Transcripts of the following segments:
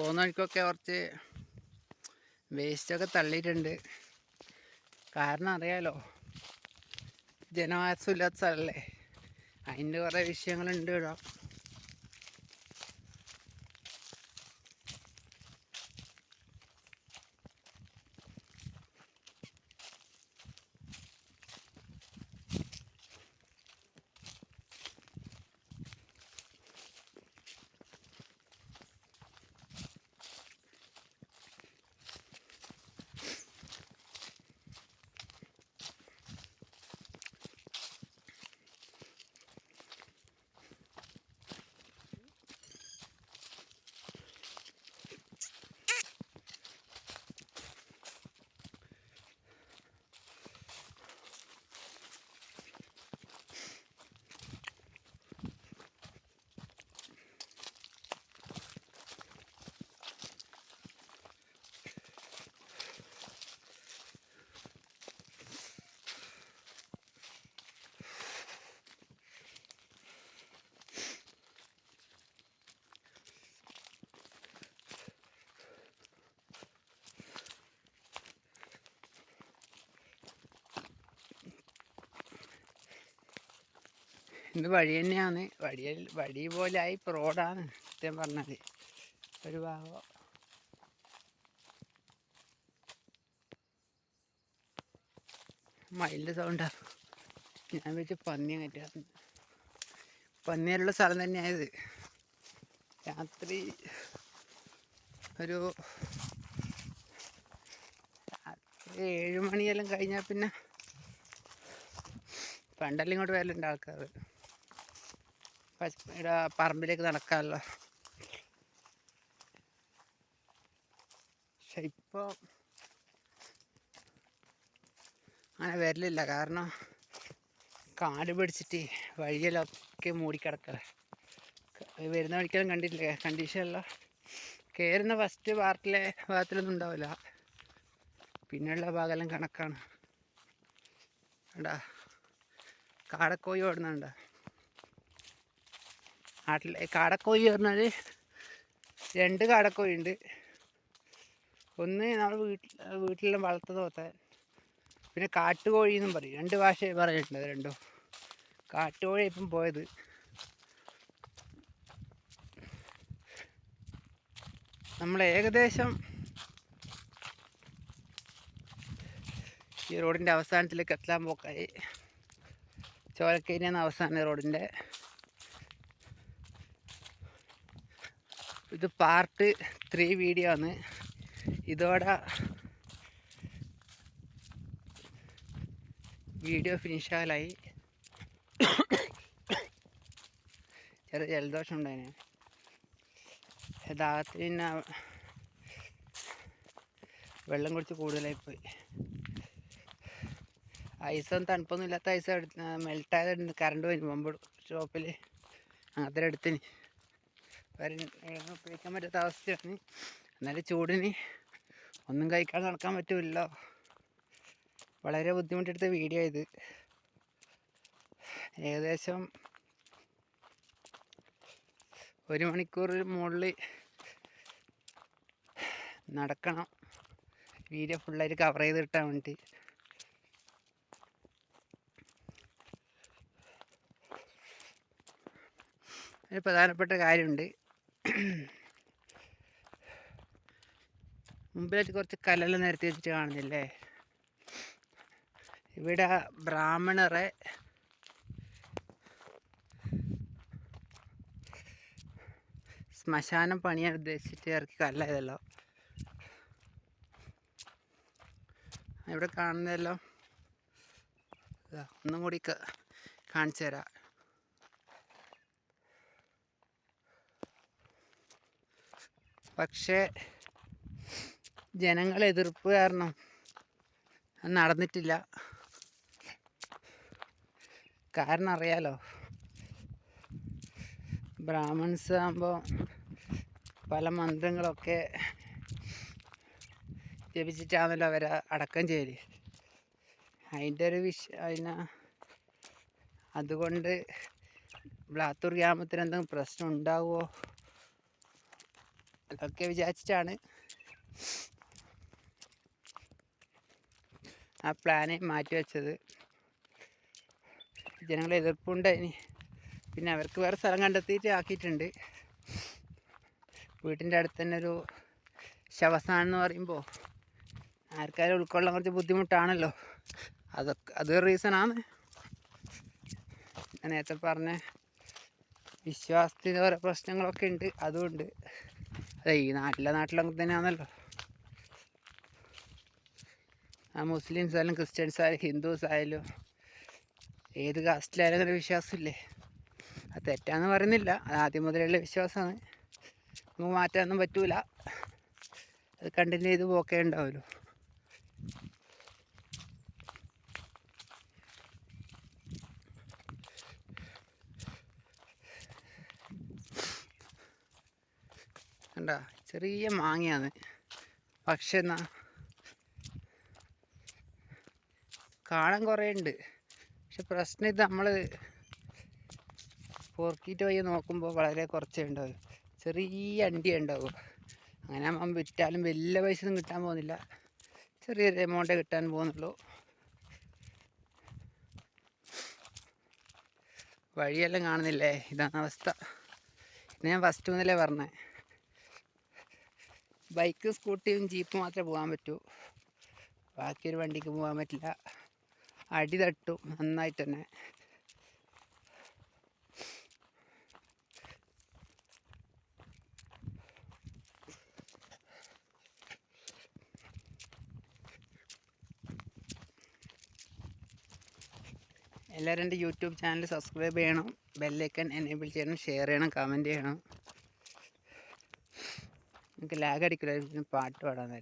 പോകുന്ന വഴിക്കൊക്കെ കുറച്ച് വേസ്റ്റൊക്കെ തള്ളിയിട്ടുണ്ട്. കാരണം അറിയാലോ ജനവാസമില്ലാത്ത സ്ഥലമല്ലേ അതിന്റെ കുറേ വിഷയങ്ങളുണ്ട് ഇവിടെ. ഇത് വഴി തന്നെയാണ്. വഴി പോലായി ഇപ്പോൾ റോഡാണ് സത്യം പറഞ്ഞത് ഒരു ഭാഗം. മയിലിന്റെ സൗണ്ടാണ് ഞാൻ വെച്ച് പന്നി കയറ്റാറുണ്ട് പന്നിയുള്ള സ്ഥലം തന്നെയായത്. രാത്രി ഒരു രാത്രി ഏഴ് മണിയെല്ലാം കഴിഞ്ഞാൽ പിന്നെ പണ്ടെല്ലാം ഇങ്ങോട്ട് വരലുണ്ട് ആൾക്കാർ ഇവിടെ പറമ്പിലേക്ക് നടക്കാമല്ലോ. പക്ഷെ ഇപ്പോൾ അങ്ങനെ വരലില്ല. കാരണം കാട് പിടിച്ചിട്ട് വഴിയെല്ലൊക്കെ മൂടിക്കിടക്കല വരുന്ന വഴിക്കെല്ലാം കണ്ടീഷൻ കണ്ടീഷനെല്ലാം കയറുന്ന ഫസ്റ്റ് പാർട്ടിലെ ഭാഗത്തിലൊന്നും ഉണ്ടാവില്ല. പിന്നെയുള്ള ഭാഗമെല്ലാം കണക്കാണ്. കണ്ടാ? കാടക്കോയി ഓടുന്നുണ്ട്? നാട്ടിലെ. കാടക്കോഴി പറഞ്ഞാൽ രണ്ട് കാടക്കോഴി ഉണ്ട് ഒന്ന് നമ്മൾ വീട്ടിൽ വീട്ടിലെല്ലാം വളർത്തുന്ന പോലത്തെ പിന്നെ കാട്ടുകോഴി എന്നും പറയും. രണ്ട് ഭാഷ പറഞ്ഞിട്ടുണ്ട് രണ്ടും. കാട്ടുകോഴി ഇപ്പം പോയത്. നമ്മൾ ഏകദേശം ഈ റോഡിന്റെ അവസാനത്തിലേക്ക് എത്താൻ പോക്കായി. ചോലക്കേരിയാണ് അവസാന റോഡിന്റെ ഇത് പാർട്ട് ത്രീ വീഡിയോ ആണ്. ഇതോടെ വീഡിയോ ഫിനിഷാലായി ചെറിയ ജലദോഷം ഉണ്ടായിന്. ദാഹത്തിന് പിന്നെ വെള്ളം കുടിച്ച് കൂടുതലായി പോയി. ഐസൊന്നും തണുപ്പൊന്നും ഇല്ലാത്ത ഐസ് മെൽട്ടായത് കറണ്ട് വരും മുമ്പ് ഷോപ്പിൽ അങ്ങനത്തെ എടുത്തിന്. വേറെ ഉപയോഗിക്കാൻ പറ്റാത്ത അവസ്ഥയാണ്. എന്നാലും ചൂടിന് ഒന്നും കഴിക്കാൻ നടക്കാൻ പറ്റില്ല. വളരെ ബുദ്ധിമുട്ടെടുത്ത വീഡിയോ ഇത്. ഏകദേശം ഒരു മണിക്കൂർ മുകളിൽ നടക്കണം. വീഡിയോ ഫുള്ളായിട്ട് കവർ ചെയ്ത് കിട്ടാൻ വേണ്ടി. ഒരു പ്രധാനപ്പെട്ട കാര്യമുണ്ട്. മുമ്പിലായിട്ട് കുറച്ച് കല്ലെല്ലാം നിരത്തി വെച്ചിട്ട് കാണുന്നില്ലേ? ഇവിടെ ബ്രാഹ്മണറെ ശ്മശാനം പണിയാൻ ഉദ്ദേശിച്ചിട്ട് ഇറക്കി കല്ലായതല്ലോ. ഇവിടെ കാണുന്നതല്ലോ ഒന്നും കൂടി കാണിച്ചു തരാം. പക്ഷേ ജനങ്ങൾ എതിർപ്പ് കാരണം അത് നടന്നിട്ടില്ല. കാരണം അറിയാലോ ബ്രാഹ്മിൺസ് ആകുമ്പോൾ പല മന്ത്രങ്ങളൊക്കെ ജപിച്ചിട്ടാണല്ലോ അവരെ അടക്കം ചെയ്യൽ അതിന്റെ ഒരു വിഷ അതിന് അതുകൊണ്ട് ബ്ലാത്തൂർ ഗ്രാമത്തിന് എന്തെങ്കിലും പ്രശ്നം ഉണ്ടാവുമോ അതൊക്കെ വിചാരിച്ചിട്ടാണ്. ആ പ്ലാന് മാറ്റി വെച്ചത്. ജനങ്ങൾ എതിർപ്പുണ്ടായിനി പിന്നെ അവർക്ക് വേറെ സ്ഥലം കണ്ടെത്തിയിട്ട് ആക്കിയിട്ടുണ്ട് വീട്ടിന്റെ അടുത്ത് തന്നെ ഒരു ശവസാനം എന്ന് പറയുമ്പോൾ ആർക്കാരും ഉൾക്കൊള്ളാൻ കുറച്ച് ബുദ്ധിമുട്ടാണല്ലോ. അതൊക്കെ അതൊരു റീസണാണ്. ഞാൻ നേരത്തെ പറഞ്ഞ വിശ്വാസത്തിന് ഓരോ പ്രശ്നങ്ങളൊക്കെ ഉണ്ട്. അതുകൊണ്ട് അതെ ഈ നാട്ടിലെ നാട്ടിലൊക്കെ തന്നെയാണല്ലോ. ആ മുസ്ലിംസ് ആയാലും ക്രിസ്ത്യൻസ് ആയാലും ഹിന്ദുസ് ആയാലും ഏത് കാസ്റ്റിലായാലും അങ്ങനെ വിശ്വാസമില്ലേ? അത് തെറ്റാന്ന് പറയുന്നില്ല. അത് ആദ്യം മുതലുള്ള വിശ്വാസമാണ്. നമുക്ക് മാറ്റാനൊന്നും പറ്റൂല. അത് കണ്ടിന്യൂ ചെയ്ത് പോക്കേ ഉണ്ടാവുമല്ലോ കണ്ട? ചെറിയ മാങ്ങയാണ്. പക്ഷെ എന്നാ കാണാൻ കുറേ ഉണ്ട് പക്ഷെ പ്രശ്നം ഇത് നമ്മൾ പൊറുക്കിയിട്ട് വഴി നോക്കുമ്പോൾ വളരെ കുറച്ചേ ഉണ്ടാവും ചെറിയ അണ്ടി ഉണ്ടാവും. അങ്ങനെ ആകുമ്പം വിറ്റാലും വലിയ പൈസ ഒന്നും കിട്ടാൻ പോകുന്നില്ല. ചെറിയൊരു എമൗണ്ടേ കിട്ടാൻ പോകുന്നുള്ളൂ. വഴിയെല്ലാം കാണുന്നില്ലേ? ഇതാണ് അവസ്ഥ. ഞാൻ ഫസ്റ്റ് മുതലേ പറഞ്ഞേ. ബൈക്ക് സ്കൂട്ടിയും ജീപ്പ് മാത്രമേ പോകാൻ പറ്റൂ. ബാക്കിയൊരു വണ്ടിക്ക് പോകാൻ പറ്റില്ല. അടി തട്ടും നന്നായിട്ട് തന്നെ. എല്ലാവരും എന്റെ യൂട്യൂബ് ചാനൽ സബ്സ്ക്രൈബ് ചെയ്യണം. ബെല്ലൈക്കൺ എനേബിൾ ചെയ്യണം ഷെയർ ചെയ്യണം കമന്റ് ചെയ്യണം. എനിക്ക് ലാഗ് അടിക്കില്ല പാട്ട് പാടാൻ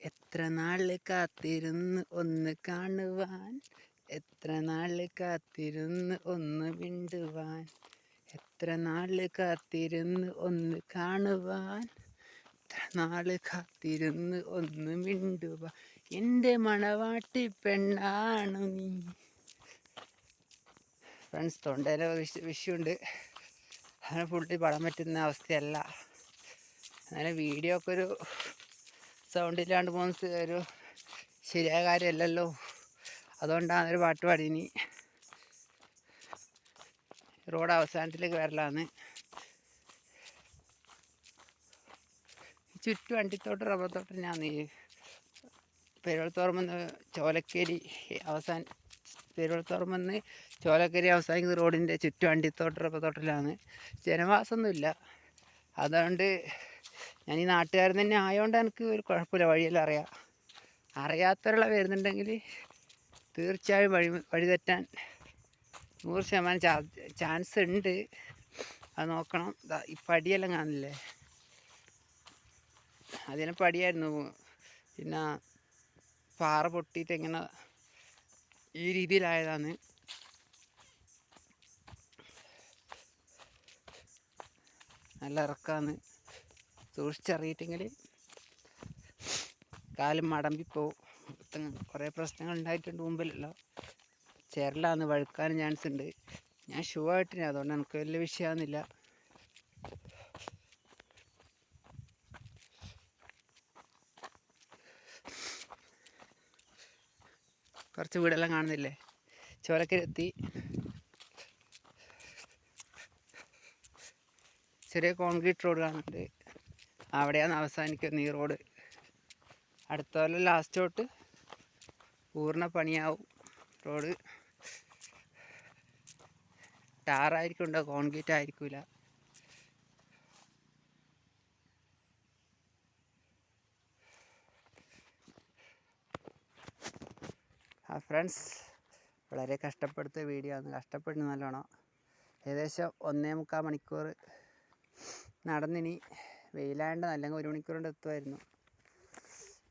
എത്ര നാൾ കാത്തിരുന്ന് ഒന്ന് കാണുവാൻ? എത്ര നാൾ കാത്തിരുന്ന് ഒന്ന് മിണ്ടുവാൻ? എത്ര നാൾ കാത്തിരുന്ന് ഒന്ന് കാണുവാൻ? എത്ര നാൾ കാത്തിരുന്ന് ഒന്ന് മിണ്ടുവാൻ? എന്റെ മണവാട്ടി പെണ്ണാണ് നീ. ഫ്രണ്ട്സ് തൊണ്ടയിലെ വിഷ വിഷുണ്ട് അങ്ങനെ ഫുള്ളി പാടാൻ പറ്റുന്ന അവസ്ഥയല്ല. അങ്ങനെ വീഡിയോ ഒക്കെ ഒരു സൗണ്ട് ഇല്ലാണ്ട് പോകുന്ന ഒരു ശരിയായ കാര്യമല്ലല്ലോ. അതുകൊണ്ടാണ് ഒരു പാട്ട് പാടിനി റോഡ് അവസാനത്തിലേക്ക് വരലാന്ന് ചുറ്റും വണ്ടിത്തോട്ട് റബ്ബർ തോട്ടം ഞാൻ പെരുവളത്തോറമെന്ന് ചോലക്കേരി അവസാന പെരുവളത്തോറമെന്ന് ചോലക്കേരി അവസാനിക്കുന്ന റോഡിന്റെ ചുറ്റും വണ്ടിത്തോട്ട് റബ്ബർ തോട്ടത്തിലാണ് ജനവാസമൊന്നുമില്ല. അതുകൊണ്ട് ഞാൻ ഈ നാട്ടുകാരൻ തന്നെ ആയതുകൊണ്ട് എനിക്ക് ഒരു കുഴപ്പമില്ല വഴിയെല്ലാം അറിയാം. അറിയാത്തവരുള്ള വരുന്നുണ്ടെങ്കിൽ തീർച്ചയായും വഴി വഴി തെറ്റാൻ നൂറ് ശതമാനം ചാൻസ് ഉണ്ട്. അത് നോക്കണം. ഈ പടിയെല്ലാം കാണില്ലേ അതിനെ പടിയായിരുന്നു. പിന്നെ പാറ പൊട്ടിയിട്ട് ഇങ്ങനെ ഈ രീതിയിലായതാണ്. നല്ല ഇറക്കാന്ന് സൂക്ഷിച്ചറിയിട്ടെങ്കിൽ കാലും മടമ്പിപ്പോവും കുറേ പ്രശ്നങ്ങൾ ഉണ്ടായിട്ടുണ്ട് മുമ്പിലല്ലോ. ചേരലാന്ന് വഴുക്കാനും ചാൻസ് ഉണ്ട്. ഞാൻ ഷൂ ആയിട്ടില്ല. അതുകൊണ്ട് എനിക്ക് വലിയ വിഷയമാകുന്നില്ല കുറച്ച് വീടെല്ലാം കാണുന്നില്ലേ? ചോലക്കരെത്തി ചെറിയ കോൺക്രീറ്റ് റോഡ് കാണുന്നുണ്ട്. അവിടെയാണ് അവസാനിക്കുന്നത് ഈ റോഡ്. അടുത്ത കൊല്ലം ലാസ്റ്റ് തൊട്ട് പൂർണ പണിയാവും റോഡ്. ടാറായിരിക്കും ഉണ്ടാവും കോൺക്രീറ്റ് ആയിരിക്കില്ല ആ ഫ്രണ്ട്സ് വളരെ കഷ്ടപ്പെടുത്ത വീഡിയോ ആണ്. കഷ്ടപ്പെടുന്നു നല്ലോണം. ഏകദേശം ഒന്നേ മുക്കാൽ മണിക്കൂർ നടന്നിനി വെയിലാണ്ട് അല്ലെങ്കിൽ ഒരു മണിക്കൂർ കൊണ്ട് എത്തുമായിരുന്നു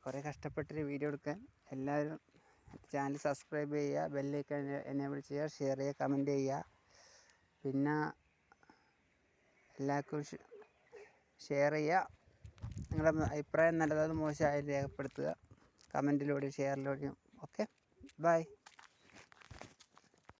കുറേ കഷ്ടപ്പെട്ടൊരു വീഡിയോ എടുക്കാൻ. എല്ലാവരും ചാനൽ സബ്സ്ക്രൈബ് ചെയ്യുക ബെല്ലൈക്കൺ എനേബിൾ ചെയ്യുക ഷെയർ ചെയ്യുക കമന്റ് ചെയ്യുക പിന്നെ എല്ലാവർക്കും ഷെയർ ചെയ്യുക നിങ്ങളുടെ അഭിപ്രായം നല്ലതാണ് മോശമായാലും രേഖപ്പെടുത്തുക. കമന്റിലൂടെയും ഷെയറിലൂടെയും. ഓക്കെ? ബൈ.